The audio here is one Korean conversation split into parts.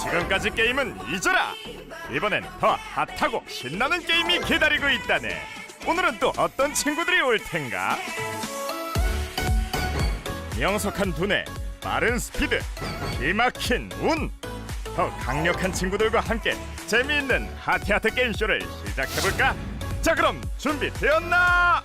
지금까지 게임은 잊어라. 이번엔 더 핫하고 신나는 게임이 기다리고 있다네. 오늘은 또 어떤 친구들이 올 텐가? 명석한 두뇌, 빠른 스피드, 기막힌 운. 더 강력한 친구들과 함께 재미있는 하트하트 게임쇼를 시작해볼까? 자 그럼 준비되었나?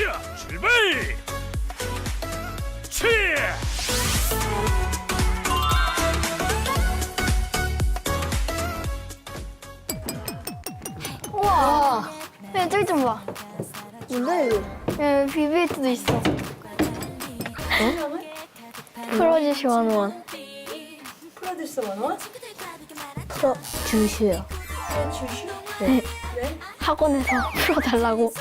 자 출발! 치! 우와 애들 좀 봐. 뭔데? 예, 비비트도 있어. 어? 프로듀시 원원. 프로듀스 원원? 프로 주시요. 주슈? 네. 학원에서 풀어달라고.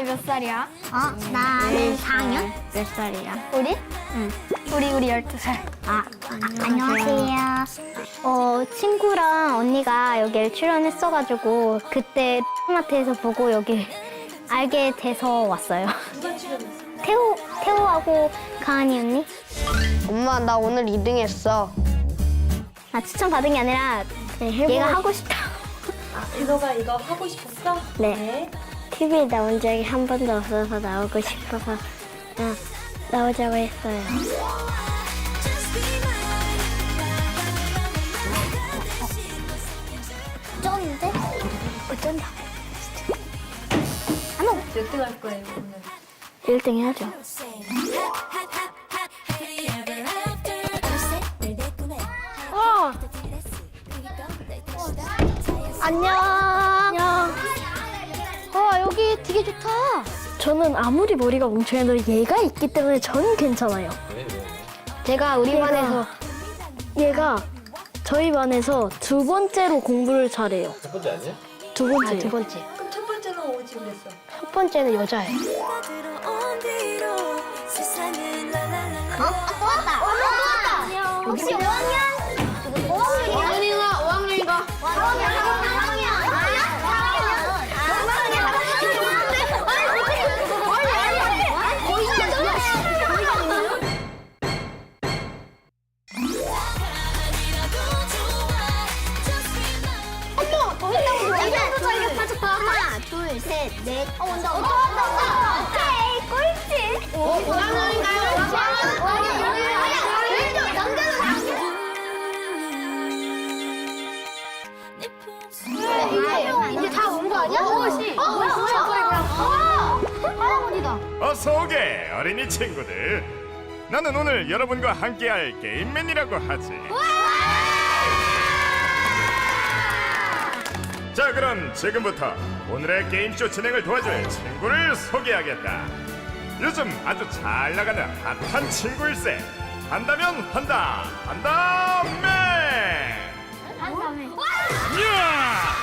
너네 몇 살이야? 어, 나는 4학년? 몇 살이야? 우리? 응. 우리 우리 12살. 아, 안녕하세요. 어, 친구랑 언니가 여기를 출연했어가지고 그때 마트에서 보고 여기 알게 돼서 왔어요. 누가 출연했어? 태호, 태호하고 가은이 언니? 엄마 나 오늘 2등 했어. 아, 추천 받은 게 아니라 얘가 하고 싶다. 너가 이거 하고 싶었어? 네. TV에 나온 적이 한 번도 없어서 나오고 싶어서 어, 나오자고 했어요. 쩐데? 어쩐다. 몇등 할 거예요, 오늘? 1등 해야죠. 안녕. 저는 아무리 머리가 뭉쳐도 얘가 있기 때문에 저는 괜찮아요. 제가 우리 반에서 얘가 저희 반에서 두 번째로 공부를 잘해요. 첫 번째 아니야? 두 번째. 두 번째. 그럼 첫 번째는 오지 그랬어. 첫 번째는 여자예요. 혹시 5학년? 셋, 넷. 어, 온다, 온다, 온다. 오케이, 꼴찌. 오, 5학년인가요? 5학년. 왼쪽, 남자는 이제 이제 다 온 거 아니야? 어, 씨. 어, 뭐야, 뭐야. 어, 할아버지다. 어서 오게 어린이 친구들. 나는 오늘 여러분과 함께할 게임맨이라고 하지. 자 그럼 지금부터 오늘의 게임쇼 진행을 도와줄 친구를 소개하겠다. 요즘 아주 잘 나가는 핫한 친구일세. 한다면 한다. 한다맨. 야!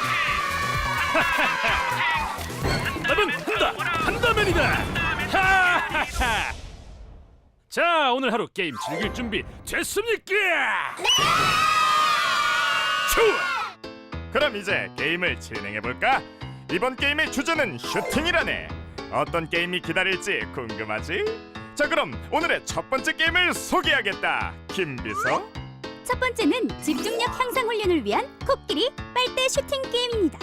나는 한다 한다맨이다 하하하 자 오늘 하루 게임 즐길 준비 됐습니까? 좋아 그럼 이제 게임을 진행해 볼까? 이번 게임의 주제는 슈팅이라네. 어떤 게임이 기다릴지 궁금하지? 자 그럼 오늘의 첫 번째 게임을 소개하겠다. 김비서. 첫 번째는 집중력 향상 훈련을 위한 코끼리 빨대 슈팅 게임입니다.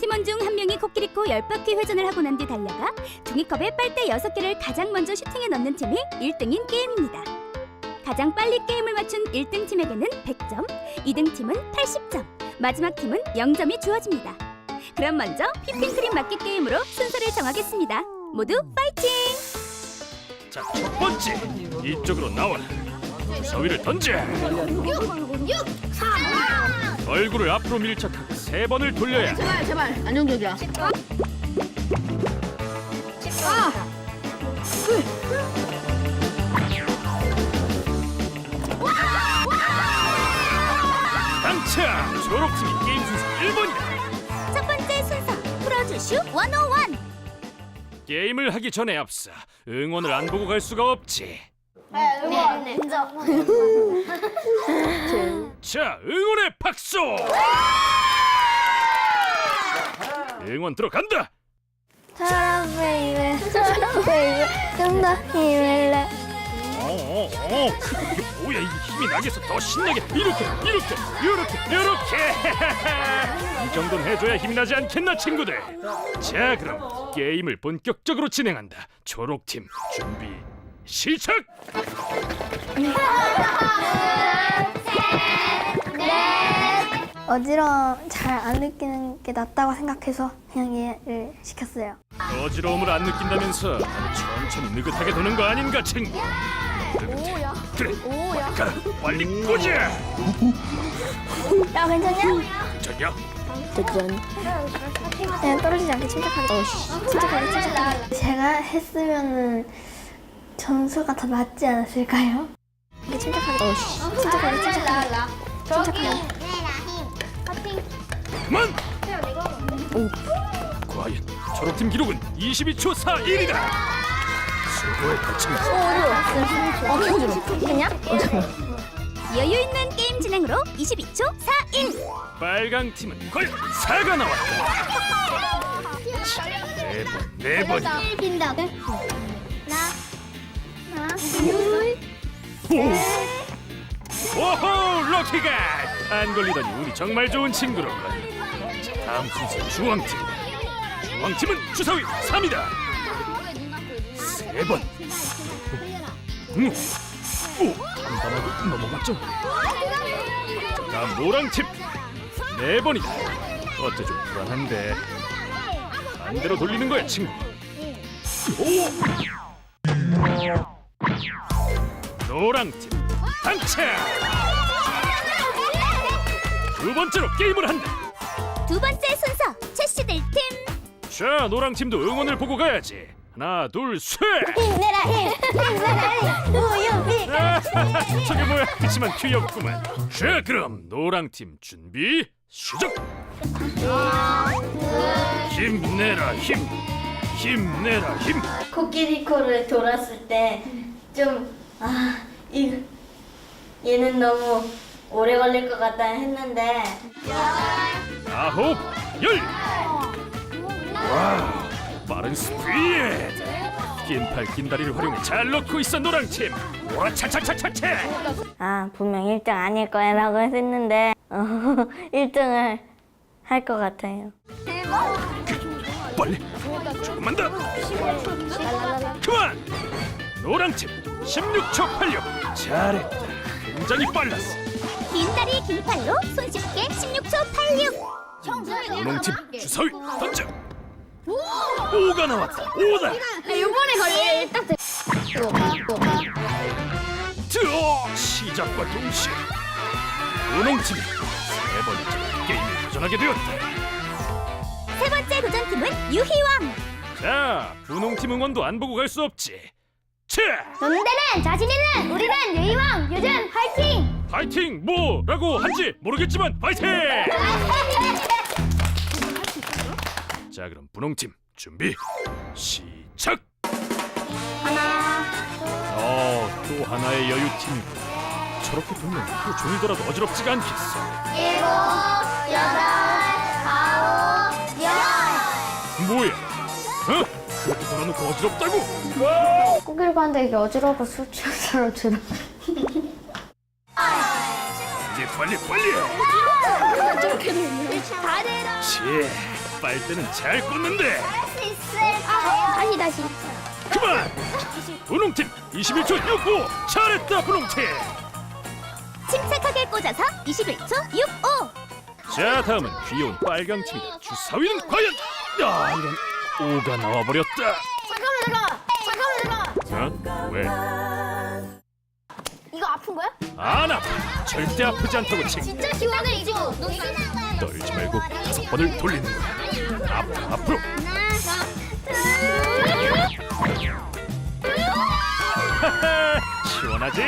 팀원 중 한 명이 코끼리 코 10바퀴 회전을 하고 난 뒤 달려가 종이컵에 빨대 6개를 가장 먼저 슈팅에 넣는 팀이 1등인 게임입니다. 가장 빨리 게임을 맞춘 1등 팀에게는 100점, 2등 팀은 80점, 마지막 팀은 0점이 주어집니다. 그럼 먼저 휘핑크림 맞기 게임으로 순서를 정하겠습니다. 모두 파이팅! 자 첫 번째 이쪽으로 나와 주사위를 던져 얼굴을 앞으로 밀착하고 세 번을 돌려야 제발 제발 안정적이야. 당차 졸업팀이 게임 순서 1번이다 첫 번째 순서 풀어주슈 101! 게임을 하기 전에 앞서 응원을 안 보고 갈 수가 없지. 네, 인정. 자, 응원의 박수! 응원 들어간다. 사랑 베이베 사랑 베이베 좀더 힘을 내 어, 어, 어. 이게 뭐야? 이게 힘이 나겠어. 더 신나게 이렇게, 이렇게, 이렇게, 이렇게. 이 정도는 해줘야 힘이 나지 않겠나, 친구들? 자, 그럼 게임을 본격적으로 진행한다. 초록팀 준비 시작. 어지러움 잘 안 느끼는 게 낫다고 생각해서 그냥 얘를 시켰어요 어지러움을 안 느낀다면서 천천히 느긋하게 도는 거 아닌가, 친구? 느긋해. 그래. 가라. 빨리 꽂아. 야 괜찮냐? 저기야. 그냥 떨어지지 않게 침착하게 침착하게 침착하게 제가 했으면은 점수가 더 낮지 않았을까요? 이렇게 침착하게 침착하게 침착하게 침착하게 그만! 과연 초록팀 기록은 22초 41이다. 여유 있는 게임 진행으로 22초 41. 빨강 팀은 걸 4가 나왔다. 네 번, 네 번. 빈다. 오호 럭키가 안 걸리더니 운이 정말 좋은 친구로군. 자, 다음 순서 주황팀. 주황팀은 주사위 3이다. 세 번. 음. 오, 담담하게 넘어갔죠. 자, 다음 노랑팀. 네 번이다. 어째 좀 불안한데. 반대로 돌리는 거야, 친구. 오. 노랑팀 당첨. 두 번째로 게임을 한다. 두 번째 순서 채씨들 팀. 자, 노랑 팀도 응원을 보고 가야지. 하나, 둘, 셋. 힘내라 힘 힘내라 힘 우유 아, 저게 뭐야? 그치만 귀엽구만. 자, 그럼 노랑 팀 준비 시작. 힘내라 힘, 힘내라 힘. 코끼리 코를 돌았을 때좀 아, 이 얘는 너무 오래 걸릴 것 같다 했는데 아홉, 열. 와, 빠른 스피드. 긴팔 긴 다리를 활용해 잘 넣고 있어 노랑 팀. 와, 차차차차차. 아 분명 1등 아닐 거라고 했는데 어, 1등을 할 것 같아요 빨리 조금만 더 그만 노랑팀 16초 86 잘했다 굉장히 빨랐어 긴 다리 긴 팔로 손쉽게 16초 86. 분홍팀 주사위 던져 오가 나왔다 오다. 이번에 걸릴 딱 드어 시작과 동시에 분홍팀이 세 번째 게임에 도전하게 되었다. 세 번째 도전팀은 유희왕. 자 분홍팀 응원도 안 보고 갈 수 없지. 자 너네들은 자신 있는 우리는 유이왕 요즘 화이팅! 파이팅! 뭐라고 한지 모르겠지만 파이팅 자 그럼 분홍팀 준비 시작 하나 어, 또 하나의 여유팀이군. 저렇게 돌면 하루 종일 돌아도 어지럽지가 않겠어. 일곱 여덟 아홉 열 뭐야? 어? 그렇게 돌아놓고 어지럽다고? 코끼리 봤는데 이게 어지러워서 술 취한 사람처럼 이제 빨리 빨리. 다들 치, 빨대는 잘 꽂는데. 할수 있을 아, 다시 다시 그만. 분홍팀 21초 65. 잘했다 분홍팀. 침착하게 꽂아서 21초 65. 자 다음은 귀여운 빨강팀이다. 주사위는 과연? 야 이런 오가 나와버렸다. 잠깐만 잠깐만 잠깐만 잠깐만 어? 왜? 이거 아픈 거야? 안 아파. 절대 아프지 않다고 친구. 진짜 시원해 이거 떨지 말고 다섯 번을 돌리는 거야. 앞으로 앞으로. 시원하지?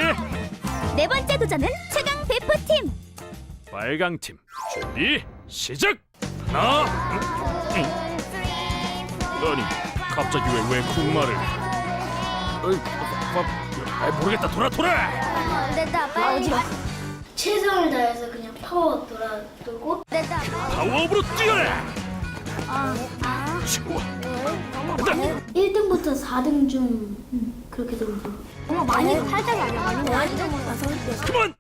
네 번째 도전은 최강 배포팀. 빨강 팀 준비 시작. 하나, 음, 음. 아니 갑자기 왜 왜 쿵말을? 어이, 아, 아, 모르겠다. 돌아 돌아. 됐다 빨리 최선을 다해서 그냥 파워 돌아두고 됐다 파워업으로 뛰어라. 좋아. 간다. 1등부터 4등 중 그렇게 정도. 어머 많이 살짝이 아니야 많이 많이 좀 나서 그만.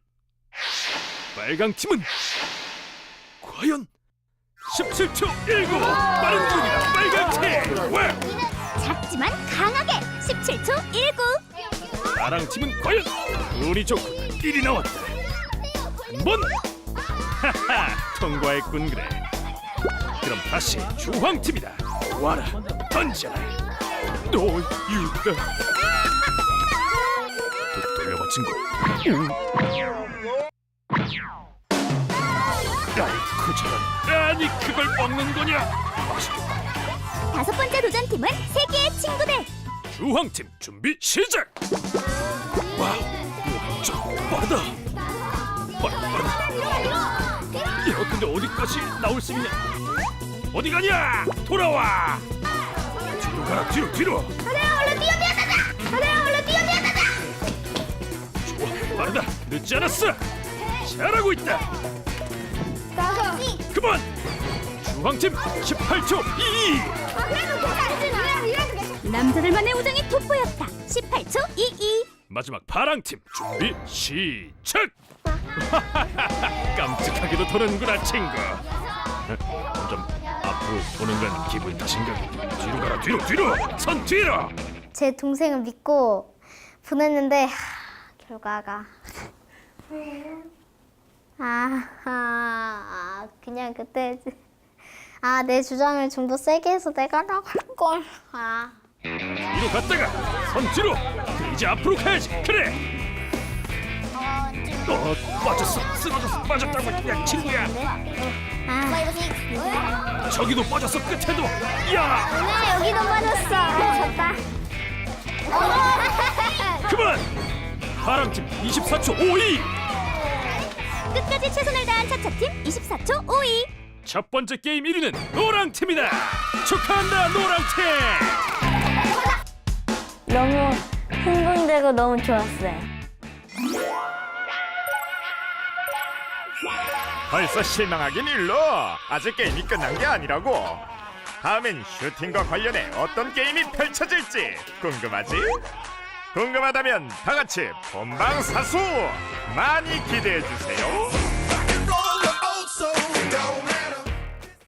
빨강 팀은 과연 17초 19 빠른 중이다. 빨강 팀. 와. 작지만 강하게 17초 19 나랑 팀은 과연 운이 좋고 끼리 나왔다. 한 번 하하 통과했군 그래. 그럼 다시 주황 팀이다. 와라 던져라. 너 유다. 도, 돌려봐 친구. 아이쿠 저런. 아니 그걸 먹는 거냐? 맛있겠다. 다섯 번째 도전팀은 세계의 친구들 주황 팀 준비 시작. 와우, 저 빠르다. 빠르다, 야, 근데 어디까지 나올 수 있냐? 어디 가냐? 돌아와. 뒤로 가라, 뒤로, 뒤로. 가자 얼른 뛰어 뛰어 가자 가자 얼른 뛰어 뛰어 가자 좋아, 빠르다. 늦지 않았어. 잘하고 있다. 가서 그만. 주황 팀 18초 22. 아 그래도 괜찮아 이래도 괜찮아 남자들만의 우정이 돋보였다 18초 22 마지막 파랑 팀 준비 시작. 깜찍하게도 도는구나 친구. 점점 앞으로 도는 건 기분 탓인가? 뒤로 가라 뒤로 뒤로 선 뒤로. 제 동생을 믿고 보냈는데 하, 결과가 아, 아 그냥 그때 아 내 주장을 좀 더 세게 해서 내가 나갈 걸. 아. 뒤로 갔다가 선 뒤로. 이제 앞으로 가야지. 그래. 어 빠졌어 쓰러졌어 빠졌다고 야 친구야. 아. 저기도 빠졌어 끝에도. 야 네, 여기도 빠졌어. 졌다. 그만. 파랑 팀 24초 52. 끝까지 최선을 다한 차차팀 24초 52첫 번째 게임 1위는 노랑 팀이다. 축하한다 노랑 팀. 너무 흥분되고 너무 좋았어요. 벌써 실망하긴 일로 아직 게임이 끝난 게 아니라고 다음엔 슈팅과 관련해 어떤 게임이 펼쳐질지 궁금하지? 궁금하다면 다 같이 본방 사수 많이 기대해 주세요.